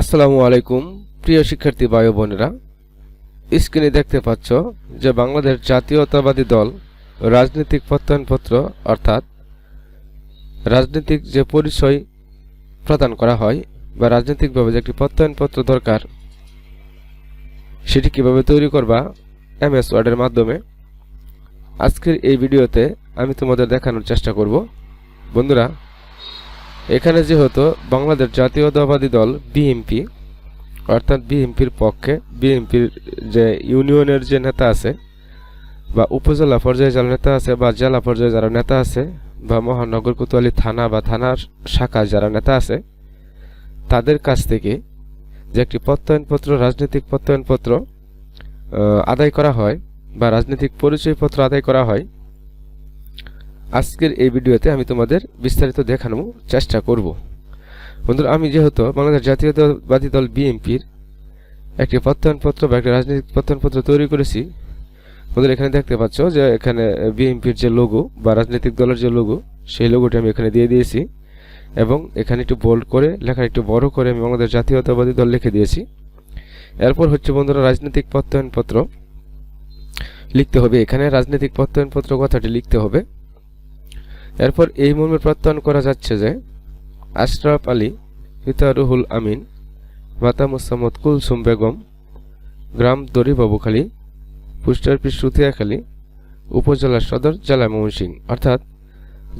আসসালামু আলাইকুম, প্রিয় শিক্ষার্থী ও বোনেরা। স্ক্রিনে দেখতে পাচ্ছ যে বাংলাদেশ জাতীয়তাবাদী দল রাজনৈতিক প্রত্যয়নপত্র, অর্থাৎ রাজনৈতিক যে পরিচয় প্রদান করা হয় বা রাজনৈতিকভাবে যে একটি প্রত্যয়নপত্র দরকার, সেটি কীভাবে তৈরি করবা এম এস ওয়ার্ডের মাধ্যমে, আজকের এই ভিডিওতে আমি তোমাদের দেখানোর চেষ্টা করব। বন্ধুরা এখানে যেহেতু বাংলাদেশ জাতীয়তাবাদী দল বিএনপি অর্থাৎ বিএনপির পক্ষে বিএনপির যে ইউনিয়নের যে নেতা আছে, বা উপজেলা পর্যায়ে যারা নেতা আছে, বা জেলা পর্যায়ে যারা নেতা আছে, বা মহানগর কোতোয়ালি থানা বা থানার শাখা যারা নেতা আছে, তাদের কাছ থেকে যে একটি প্রত্যয়নপত্র, রাজনৈতিক প্রত্যয়নপত্র আদায় করা হয়, বা রাজনৈতিক পরিচয়পত্র আদায় করা হয় আজকের এই ভিডিওতে আমি তোমাদের বিস্তারিত দেখানোর চেষ্টা করব। বন্ধুরা, আমি যেহেতু বাংলাদেশ জাতীয়তাবাদী দল বিএনপির একটি প্রত্যয়নপত্র বা একটি রাজনৈতিক প্রত্যয়নপত্র তৈরি করেছি, বন্ধুরা, এখানে দেখতে পাচ্ছ যে এখানে বিএনপির যে লোগো বা রাজনৈতিক দলের যে লোগো সেই লোগোটি আমি এখানে দিয়ে দিয়েছি এবং এখানে একটু বোল্ড করে লেখা একটু বড় করে আমি বাংলাদেশ জাতীয়তাবাদী দল লিখে দিয়েছি। এরপর হচ্ছে, বন্ধুরা, রাজনৈতিক প্রত্যয়নপত্র লিখতে হবে। এখানে রাজনৈতিক প্রত্যয়নপত্র কথাটি লিখতে হবে। এরপর এই মর্মে প্রত্যয়ন করা যাচ্ছে যে, আশরাফ আলী রুহুল আমিন, মাতা মোসাম্মদ কুলসুম বেগম, গ্রাম দরি বাবুখালী পুষ্টার পিস সুতিয়াখালী উপজেলা সদর জেলা ময়মনসিংহ অর্থাৎ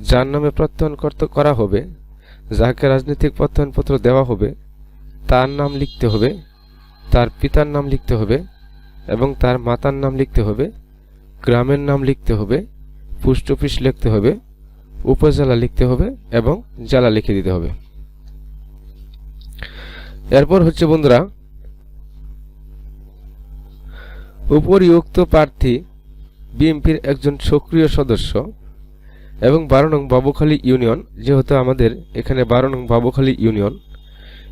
যার নামে প্রত্যয়ন করা হবে যাকে রাজনৈতিক প্রত্যয়নপত্র দেওয়া হবে, তার নাম লিখতে হবে, তার পিতার নাম লিখতে হবে এবং তার মাতার নাম লিখতে হবে, গ্রামের নাম লিখতে হবে, পোস্ট অফিস লিখতে হবে উপজেলা লিখতে হবে এবং জেলা লিখে দিতে হবে। এরপর হচ্ছে বন্ধুরা, উপরিউক্ত প্রার্থী বিএনপির একজন সক্রিয় সদস্য এবং বারো নং বাবুখালী ইউনিয়ন, যেহেতু আমাদের এখানে বারো নং বাবুখালী ইউনিয়ন,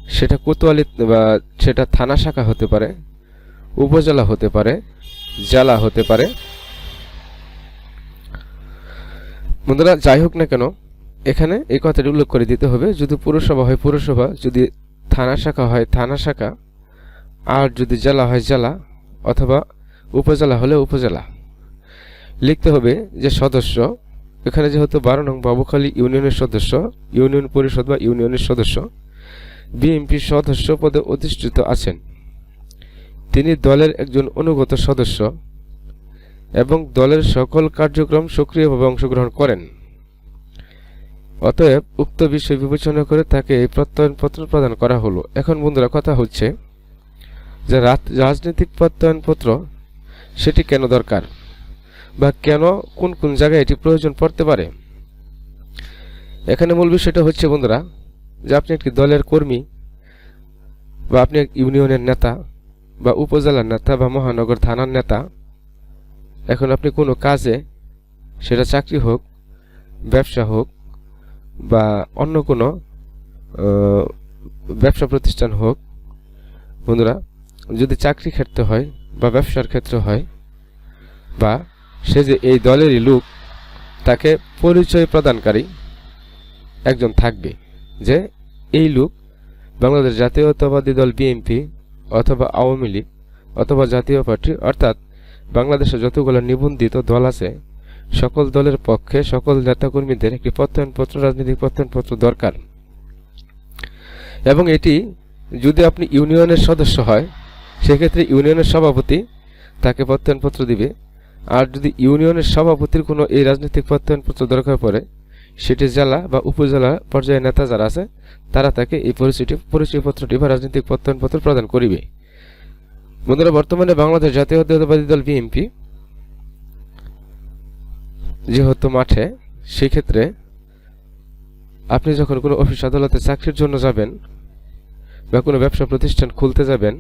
সেটা কোতোয়ালি, বা সেটা থানা শাখা হতে পারে, উপজেলা হতে পারে, জেলা হতে পারে বন্ধুরা, যাই হোক না কেন, এখানে এই কথাটি উল্লেখ করে দিতে হবে, যদি পুরসভা হয় পুরসভা, যদি থানা শাখা হয় থানা শাখা, আর যদি জেলা হয় জেলা, অথবা উপজেলা হলে উপজেলা। লিখতে হবে যে সদস্য, এখানে যেহেতু বারো নং বাবুখালী ইউনিয়নের সদস্য, ইউনিয়ন পরিষদ বা ইউনিয়নের সদস্য বিএনপির সদস্য পদে অধিষ্ঠিত আছেন। তিনি দলের একজন অনুগত সদস্য। এবং দলের সকল কার্যক্রম সক্রিয়ভাবে অংশগ্রহণ করেন। অতএব উক্ত বিষয় বিবেচনা করে তাকে এই প্রত্যয়নপত্র প্রদান করা হলো। এখন বন্ধুরা, কথা হচ্ছে যে রাজনৈতিক প্রত্যয়নপত্র সেটি কেন দরকার? বা কেন কোন কোন জায়গায় এটি প্রয়োজন পড়তে পারে? এখানে মূল বিষয়টা হচ্ছে বন্ধুরা যে আপনি একটি দলের কর্মী বা আপনি এক ইউনিয়নের নেতা বা উপজেলার নেতা বা মহানগর থানার নেতা এখন আপনি কোনো কাজে, সেটা চাকরি হোক, ব্যবসা হোক, বা অন্য কোনো ব্যবসা প্রতিষ্ঠান হোক, বন্ধুরা, যদি চাকরি ক্ষেত্রে হয় বা ব্যবসার ক্ষেত্রে হয়, বা সে যে এই দলেরই লোক, তাকে পরিচয় প্রদানকারী একজন থাকবে, যে এই লোক বাংলাদেশ জাতীয়তাবাদী দল বিএনপি অথবা আওয়ামী লীগ অথবা জাতীয় পার্টি, অর্থাৎ বাংলাদেশে যতগুলো নিবন্ধিত দল আছে, সকল দলের পক্ষে সকল নেতাকর্মীদের একটি প্রত্যয়নপত্র, রাজনৈতিক প্রত্যয়নপত্র দরকার। এবং এটি যদি আপনি ইউনিয়নের সদস্য হয়, সেক্ষেত্রে ইউনিয়নের সভাপতি তাকে প্রত্যয়নপত্র দিবে। আর যদি ইউনিয়নের সভাপতির কোনো এই রাজনৈতিক প্রত্যয়নপত্র দরকার পড়ে, সেটি জেলা বা উপজেলা পর্যায়ের নেতা যারা আছে, তারা তাকে এই পরিচয়টি পরিচয়পত্রটি বা রাজনৈতিক প্রত্যয়নপত্র প্রদান করিবে। বন্ধুরা, বর্তমানে বাংলাদেশ জাতীয়তাবাদী দল বিএনপি যেহেতু মাঠে, সেক্ষেত্রে আপনি যখন কোনো অফিস, আদালতে চাকরির জন্য যাবেন বা কোনো ব্যবসা প্রতিষ্ঠান খুলতে যাবেন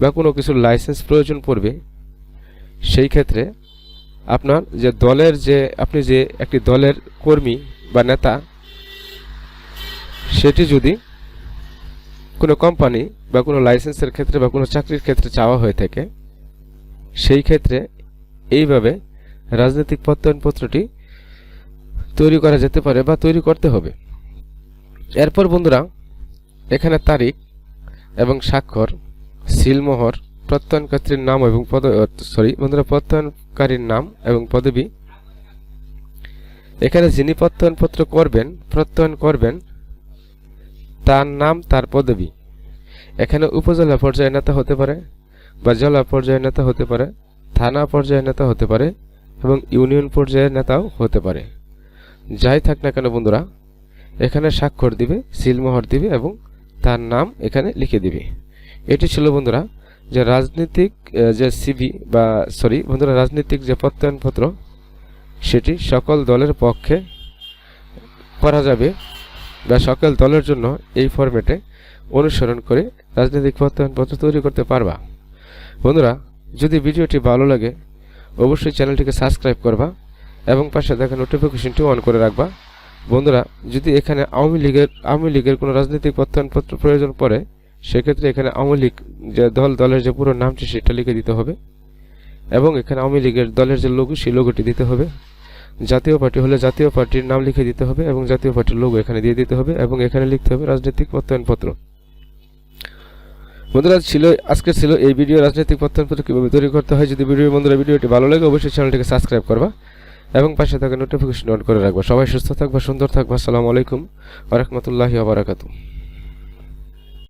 বা কোনো কিছুর লাইসেন্স প্রয়োজন পড়বে, সেই ক্ষেত্রে আপনার যে দলের যে, আপনি যে একটি দলের কর্মী বা নেতা, সেটি যদি কোনো কোম্পানি বা কোনো লাইসেন্সের ক্ষেত্রে বা কোনো চাকরির ক্ষেত্রে চাওয়া হয়ে থাকে, সেই ক্ষেত্রে এইভাবে রাজনৈতিক প্রত্যয়নপত্রটি তৈরি করা যেতে পারে বা তৈরি করতে হবে। এরপর বন্ধুরা, এখানে তারিখ এবং স্বাক্ষর, সিলমোহর প্রত্যয়নকর্ত্রীর নাম এবং পদ সরি বন্ধুরা, প্রত্যয়নকারীর নাম এবং পদবি। এখানে যিনি প্রত্যয়নপত্র করবেন, প্রত্যয়ন করবেন তার নাম তার পদবি। এখানে উপজেলা পর্যায়ে নেতা হতে পারে বা জেলা পর্যায়ে নেতা হতে পারে, থানা পর্যায়ে নেতা হতে পারে এবং ইউনিয়ন পর্যায়ের নেতাও হতে পারে। যাই থাক না কেন বন্ধুরা, এখানে স্বাক্ষর দিবে সিলমোহর দিবে এবং তার নাম এখানে লিখে দিবে। এটি ছিল বন্ধুরা যে রাজনৈতিক যে সিভি বা সরি, বন্ধুরা রাজনৈতিক যে প্রত্যয়নপত্র, সেটি সকল দলের পক্ষে করা যাবে। বা সকল দলের জন্য এই ফরম্যাটে অনুসরণ করে রাজনৈতিক প্রত্যয়নপত্র তৈরি করতে পারবা। বন্ধুরা, যদি ভিডিওটি ভালো লাগে, অবশ্যই চ্যানেলটিকে সাবস্ক্রাইব করবা এবং পাশে দেখা নোটিফিকেশনটি অন করে রাখবা। বন্ধুরা, যদি এখানে আওয়ামী লীগের আওয়ামী লীগের কোনো রাজনৈতিক প্রত্যয়নপত্র প্রয়োজন পড়ে, সেক্ষেত্রে এখানে আওয়ামী লীগ যে দল, দলের যে পুরো নামটি সেটা লিখে দিতে হবে এবং এখানে আওয়ামী লীগের দলের যে লোগো সেই লোগোটি দিতে হবে। জাতীয় পার্টি হলে জাতীয় পার্টির নাম লিখে দিতে হবে এবং জাতীয় পার্টির লোগো এখানে দিয়ে দিতে হবে এবং এখানে লিখতে হবে রাজনৈতিক প্রত্যয়নপত্র। বন্ধুরা ছিল আজকে ছিল এই ভিডিও রাজনৈতিক প্রত্যয়নপত্র কীভাবে তৈরি করতে হয়? যদি ভিডিও বন্ধুরা ভিডিওটি ভালো লাগে, অবশ্যই চ্যানেলটিকে সাবস্ক্রাইব করবা এবং পাশে থাকা নোটিফিকেশন অন করে রাখবা। সবাই সুস্থ থাকবা, সুন্দর থাকবা। আসসালামু আলাইকুম ওরহমতুল্লাহি আবরাকাতু